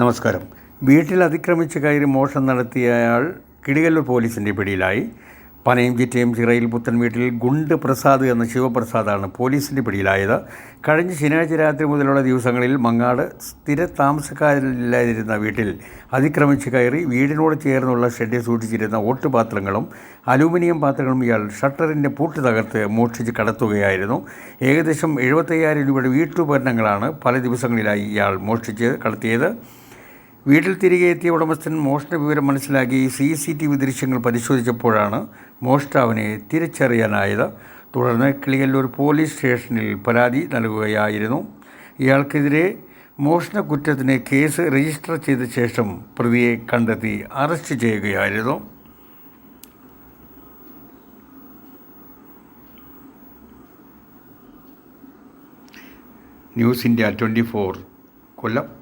നമസ്കാരം. വീട്ടിൽ അതിക്രമിച്ച് കയറി മോഷണം നടത്തിയയാൾ കിടികല്ലൂർ പോലീസിന്റെ പിടിയിലായി. പനയും ചിറ്റയും ചിറയിൽ പുത്തൻ വീട്ടിൽ ഗുണ്ട് പ്രസാദ് എന്ന ശിവപ്രസാദാണ് പോലീസിന്റെ പിടിയിലായത്. കഴിഞ്ഞ ശനിയാഴ്ച രാത്രി മുതലുള്ള ദിവസങ്ങളിൽ മങ്ങാട് സ്ഥിര താമസക്കാരില്ലാതിരുന്ന വീട്ടിൽ അതിക്രമിച്ച് കയറി വീടിനോട് ചേർന്നുള്ള ഷെഡിൽ സൂക്ഷിച്ചിരുന്ന ഓട്ടുപാത്രങ്ങളും അലൂമിനിയം പാത്രങ്ങളും ഇയാൾ ഷട്ടറിന്റെ പൂട്ട് തകർത്ത് മോഷ്ടിച്ച് കടത്തുകയായിരുന്നു. ഏകദേശം എഴുപത്തയ്യായിരം രൂപയുടെ വീട്ടുപകരണങ്ങളാണ് പല ദിവസങ്ങളിലായി ഇയാൾ മോഷ്ടിച്ച് കടത്തിയത്. വീട്ടിൽ തിരികെ എത്തിയ ഉടമസ്ഥൻ മോഷണ വിവരം മനസ്സിലാക്കി സി സി ടി വി ദൃശ്യങ്ങൾ പരിശോധിച്ചപ്പോഴാണ് മോഷ്ടാവിനെ തിരിച്ചറിയാനായത്. തുടർന്ന് കിളിയല്ലൂർ പോലീസ് സ്റ്റേഷനിൽ പരാതി നൽകുകയായിരുന്നു. ഇയാൾക്കെതിരെ മോഷണ കുറ്റത്തിന് കേസ് രജിസ്റ്റർ ചെയ്ത ശേഷം പ്രതിയെ കണ്ടെത്തി അറസ്റ്റ് ചെയ്യുകയായിരുന്നു. News India twenty four Kollam.